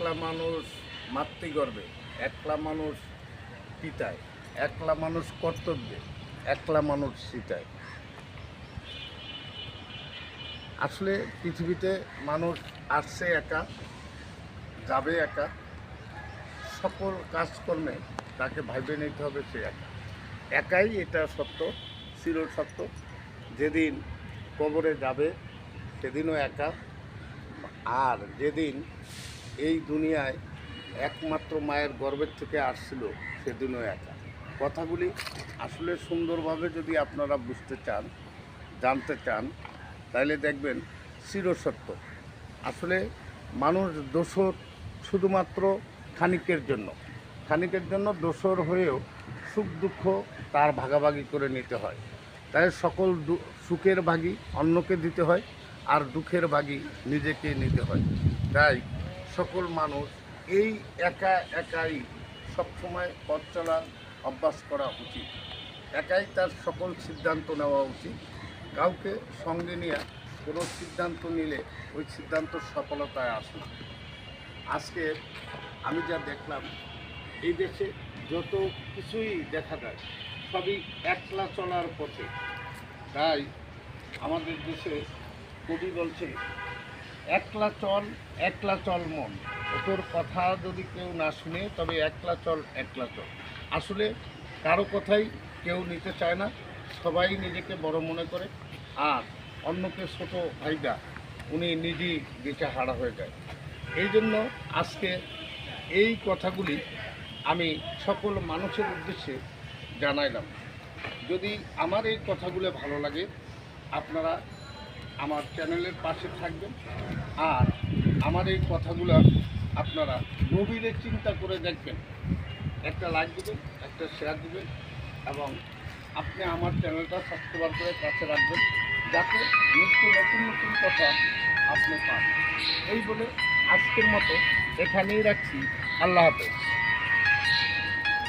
একলা মানুষ মাতৃগর্বে একলা মানুষ পিতায়, একলা মানুষ কর্তব্যে, একলা মানুষ সীতায় আসলে পৃথিবীতে মানুষ আসছে একা, যাবে একা, সকল কাজকর্মে তাকে ভাইবে নিতে হবে সে একা। একাই এটা সত্য চির সত্য। যেদিন কবরে যাবে, সেদিনও একা। আর যেদিন এই দুনিয়ায় একমাত্র মায়ের গর্ভের থেকে আসছিল সেদিনও একা। কথাগুলি আসলে সুন্দরভাবে যদি আপনারা বুঝতে চান, জানতে চান, তাহলে দেখবেন চিরসত্য। আসলে মানুষ দোষর শুধুমাত্র খানিকের জন্য। খানিকের জন্য দোষর হয়েও সুখ দুঃখ তার ভাগাভাগি করে নিতে হয়। তাই সকল সুখের ভাগই অন্যকে দিতে হয় আর দুঃখের ভাগই নিজেকে নিতে হয়। তাই সকল মানুষ এই একা একাই সবসময় পথ চলার অভ্যাস করা উচিত। একাই তার সকল সিদ্ধান্ত নেওয়া উচিত। কাউকে সঙ্গে নিয়ে কোনো সিদ্ধান্ত নিলে ওই সিদ্ধান্ত সফলতায় আসে না। আজকে আমি যা দেখলাম, এই দেশে যত কিছুই দেখা যায়, সবই একলা চলার পথে। তাই আমাদের দেশে কবি বলছে একলা চল একলা চল মন। তোর কথা যদি কেউ না শুনে, তবে একলা চল একলা চল। আসলে কারও কথাই কেউ নিতে চায় না, সবাই নিজেকে বড় মনে করে। আর অন্যকে ছোট ভাইগা, উনি নিজেই দিকে হারা হয়ে যায়। এই জন্য আজকে এই কথাগুলি আমি সকল মানুষের উদ্দেশ্যে জানাইলাম। যদি আমার এই কথাগুলো ভালো লাগে, আপনারা আমার চ্যানেলের পাশে থাকবেন। আর আমার এই কথাগুলো আপনারা গভীরে চিন্তা করে দেখবেন। একটা লাইক দেবেন, একটা শেয়ার দেবেন এবং আপনি আমার চ্যানেলটা সাবস্ক্রাইব করে কাছে রাখবেন যাতে নিত্য নতুন নতুন কথা আপনি পান। এই বলে আজকের মতো এখানেই রাখছি। আল্লাহ হাফেজ।